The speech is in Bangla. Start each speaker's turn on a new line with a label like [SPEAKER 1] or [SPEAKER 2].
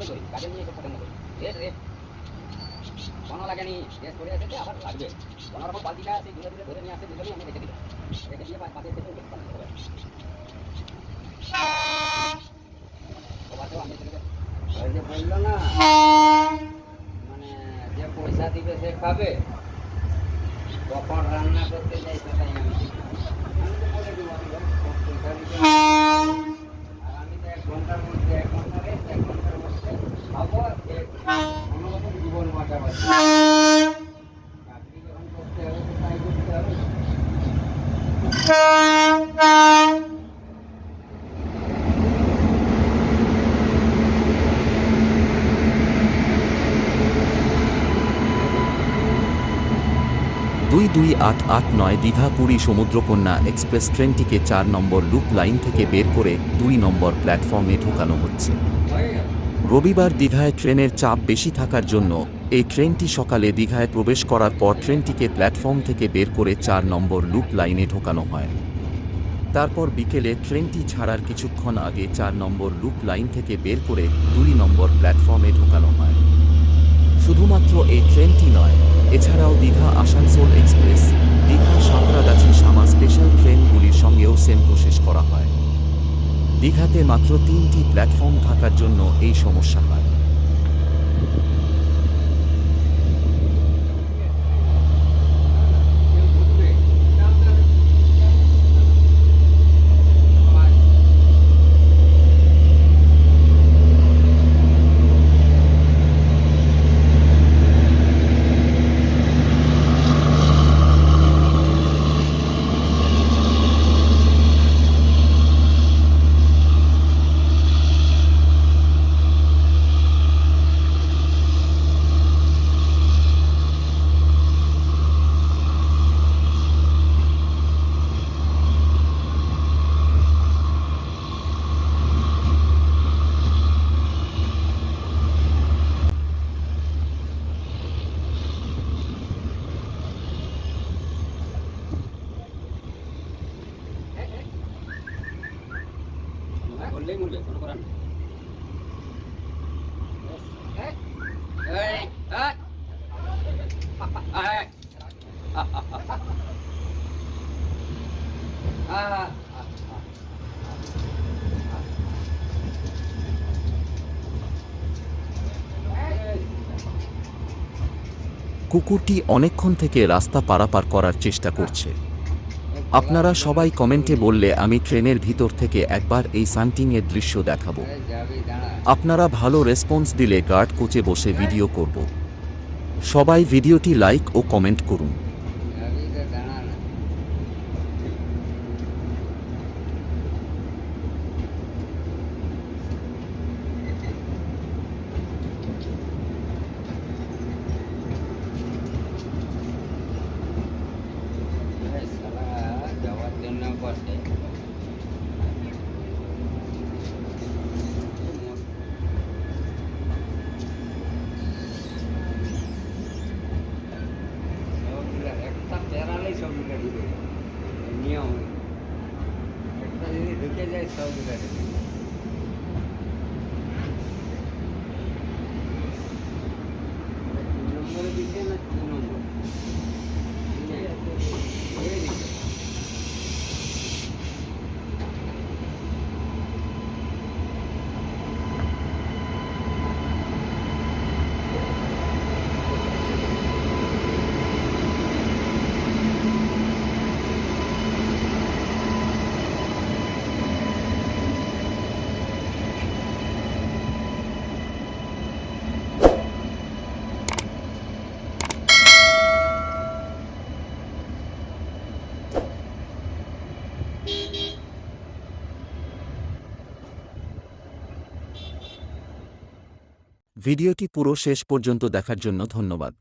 [SPEAKER 1] পছন্দ করি গাজর নিয়ে পছন্দ করি। বেশ রে কোনো লাগেনি বেশ করে এসেছে, আবার লাগবে। কোনো রকম বালতিটা সেই দূরে দূরে ধরে নিয়ে আসে দুজনেই আমি রেখে দিলাম রেখে দিয়ে পাশে এসে বলল না মানে যে পয়সা দিবে সে খাবে। কখন রান্না করতে যাই সেটাই আমি আমি তো বলে দিব, আমি পয়সা দিবে। আর আমি তো এক ঘণ্টার মধ্যে
[SPEAKER 2] দুই দুই আট আট নয় দীঘা পুরী সমুদ্রকন্যা এক্সপ্রেস ট্রেনটিকে চার নম্বর লুপ লাইন থেকে বের করে দুই নম্বর প্ল্যাটফর্মে ঢোকানো হচ্ছে। রবিবার দীঘায় ট্রেনের চাপ বেশি থাকার জন্য এই ট্রেনটি সকালে দীঘায় প্রবেশ করার পর ট্রেনটিকে প্ল্যাটফর্ম থেকে বের করে চার নম্বর লুপ লাইনে ঢোকানো হয়। তারপর বিকেলে ট্রেনটি ছাড়ার কিছুক্ষণ আগে চার নম্বর লুপ লাইন থেকে বের করে দুই নম্বর প্ল্যাটফর্মে ঢোকানো হয়। শুধুমাত্র এই ট্রেনটি নয়, এছাড়াও দীঘা আসানসোল এক্সপ্রেস, দীঘা সাঁতরাগাছি সামা স্পেশাল ট্রেনগুলির সঙ্গেও সেম প্রসেস করা হয়। দীঘাতে মাত্র তিনটি প্ল্যাটফর্ম থাকার জন্য এই সমস্যা হয়
[SPEAKER 1] কেউ ঢুকবে করলেই মরবে কোনো করার নেই এই, এই, এই। আহ,
[SPEAKER 2] কুকুরটি অনেকক্ষণ থেকে রাস্তা পারাপার করার চেষ্টা করছে। আপনারা সবাই কমেন্টে বললে আমি ট্রেনের ভিতর থেকে একবার এই সান্টিংয়ের দৃশ্য দেখাবো। আপনারা ভালো রেসপন্স দিলে গার্ড কোচে বসে ভিডিও করব। সবাই ভিডিওটি লাইক ও কমেন্ট করুন।
[SPEAKER 1] દુનિયા હોંગી टेक्नोलॉजी ढुके जाए सब बिगड़ नंबर दिखे ना नंबर ये दिखे
[SPEAKER 2] ভিডিওটি পুরো শেষ পর্যন্ত দেখার জন্য ধন্যবাদ।